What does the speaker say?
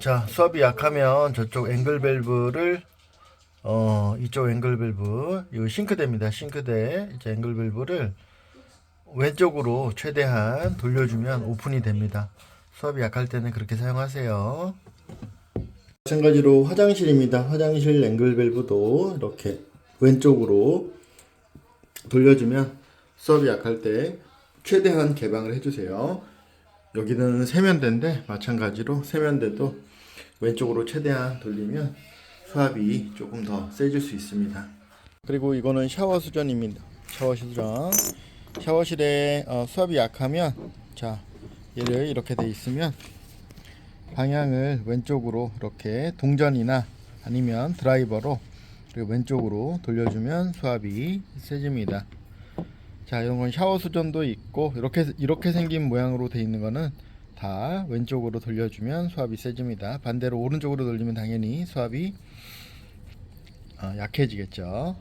자 수압이 약하면 저쪽 앵글 밸브를 어 이쪽 앵글 밸브 이거 싱크대입니다 싱크대. 이제 앵글 밸브를 왼쪽으로 최대한 돌려주면 오픈이 됩니다. 수압이 약할 때는 그렇게 사용하세요. 마찬가지로 화장실입니다. 화장실 앵글 밸브도 이렇게 왼쪽으로 돌려주면 수압이 약할 때 최대한 개방을 해주세요 여기는 세면대인데 마찬가지로 세면대도 왼쪽으로 최대한 돌리면 수압이 조금 더 세질 수 있습니다. 그리고 이거는 샤워 수전입니다. 샤워 수전. 샤워실에 어, 수압이 약하면 자 얘를 이렇게 돼 있으면 방향을 왼쪽으로 이렇게 동전이나 아니면 드라이버로 왼쪽으로 돌려주면 수압이 세집니다. 자, 이런 건 샤워 수전도 있고 이렇게 이렇게 생긴 모양으로 돼 있는 거는 다 왼쪽으로 돌려주면 수압이 세집니다. 반대로 오른쪽으로 돌리면 당연히 수압이 어, 약해지겠죠.